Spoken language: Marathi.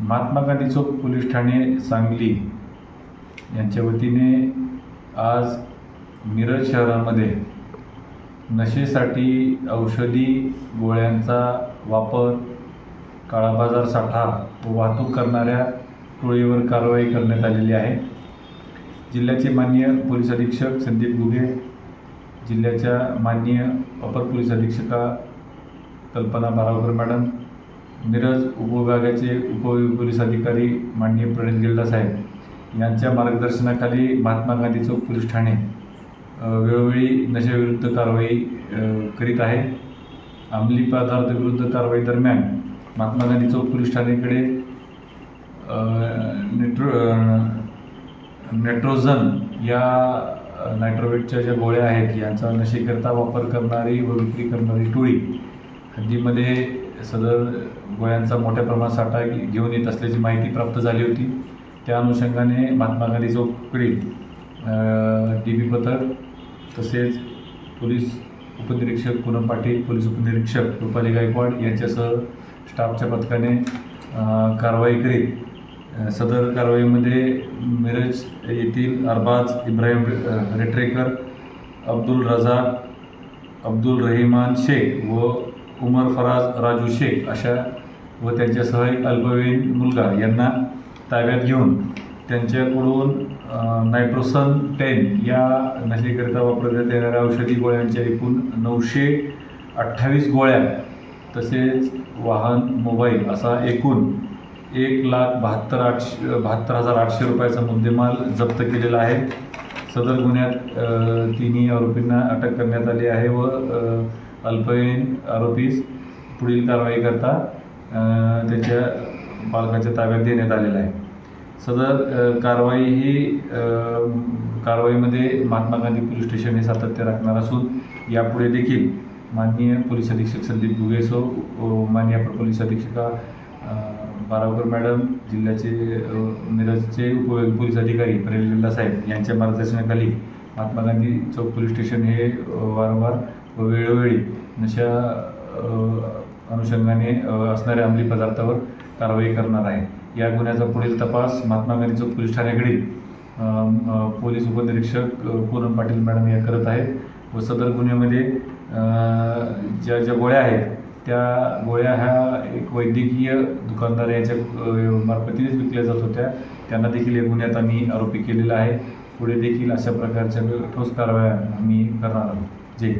महात्मा गांधी चौक पोलीस ठाणे सांगली यांच्या वतीने आज मिरज शहरामध्ये नशेसाठी औषधी गोळ्यांचा वापर काळाबाजार साठा व वाहतूक करणाऱ्या टोळीवर कारवाई करण्यात आलेली आहे. जिल्ह्याचे माननीय पोलीस अधीक्षक संदीप गुगे जिल्ह्याच्या माननीय अपर पोलीस अधीक्षका कल्पना बारावकर मॅडम मिरज उपविभागाचे उपपोलीस अधिकारी माननीय प्रणित गिल्डा साहेब यांच्या मार्गदर्शनाखाली महात्मा गांधी चौक पोलीस ठाणे वेळोवेळी नशेविरुद्ध कारवाई करीत आहे. अंमली पदार्थ विरुद्ध कारवाई दरम्यान महात्मा गांधी चौक पोलीस ठाणेकडे नेट्रो नेट्रोजन नेट्रोझन या नायट्रोवेटच्या ज्या गोळ्या आहेत यांचा नशेकरता वापर करणारी व विक्री करणारी टोळी हद्दीमध्ये सदर गोळ्यांचा मोठ्या प्रमाणात साठा घेऊन येत असल्याची माहिती प्राप्त झाली होती. त्या अनुषंगाने महात्मा गांधी चौककडील डी बी पथक तसेच पोलीस उपनिरीक्षक पूनम पाटील पोलीस उपनिरीक्षक रुपाली गायकवाड यांच्यासह स्टाफच्या पथकाने कारवाई करीत सदर कारवाईमध्ये मिरज येथील अरबाज इब्राहिम रेटरेकर रेट्रेकर अब्दुल रजाक अब्दुल रहिमान शेख व उमर फराज राजू शेख अशा व त्यांच्यासह एक अल्पवयीन मुलगा यांना ताब्यात घेऊन त्यांच्याकडून नायट्रोसन टेन या नशेकरिता वापरण्यात येणाऱ्या औषधी गोळ्यांच्या एकूण नऊशे अठ्ठावीस गोळ्या तसेच वाहन मोबाईल असा एकूण एक लाख बहात्तर आठशे बहात्तर हजार आठशे रुपयाचा मुद्देमाल जप्त केलेला आहे. सदर गुन्ह्यात तिन्ही आरोपींना अटक करण्यात आली आहे व अल्पवयीन आरोपीस पुढील कारवाई करता त्याच्या पालकाच्या ताब्यात देण्यात आलेला आहे. सदर कारवाई ही कारवाईमध्ये महात्मा गांधी पोलीस स्टेशन हे सातत्य राखणार असून यापुढे देखील माननीय पोलीस अधीक्षक संदीप गुगेसो माननीय अपर पोलीस अधीक्षका बारावकर मॅडम जिल्ह्याचे मिरजचे उप पोलीस अधिकारी परेल साहेब यांच्या मार्गदर्शनाखाली महात्मा गांधी चौक पोलीस स्टेशन हे वारंवार वेळोवेळी नशा अनुषंगाने असणाऱ्या अंमली पदार्थावर कारवाई करणार आहे. या गुन्ह्याचा पुढील तपास महात्मा गांधी चौक पोलीस ठाण्याकडील पोलीस उपनिरीक्षक पूनम पाटील मॅडम या करत आहेत व सदर गुन्ह्यामध्ये ज्या ज्या गोळ्या आहेत त्या गोळ्या ह्या एक वैद्यकीय दुकानदार याच्या मार्फतीनेच विकल्या जात होत्या. त्यांना देखील या गुन्ह्यात आम्ही आरोपी केलेला आहे. पुढे देखील अशा प्रकारच्या ठोस कारवाया आम्ही करणार आहोत. जय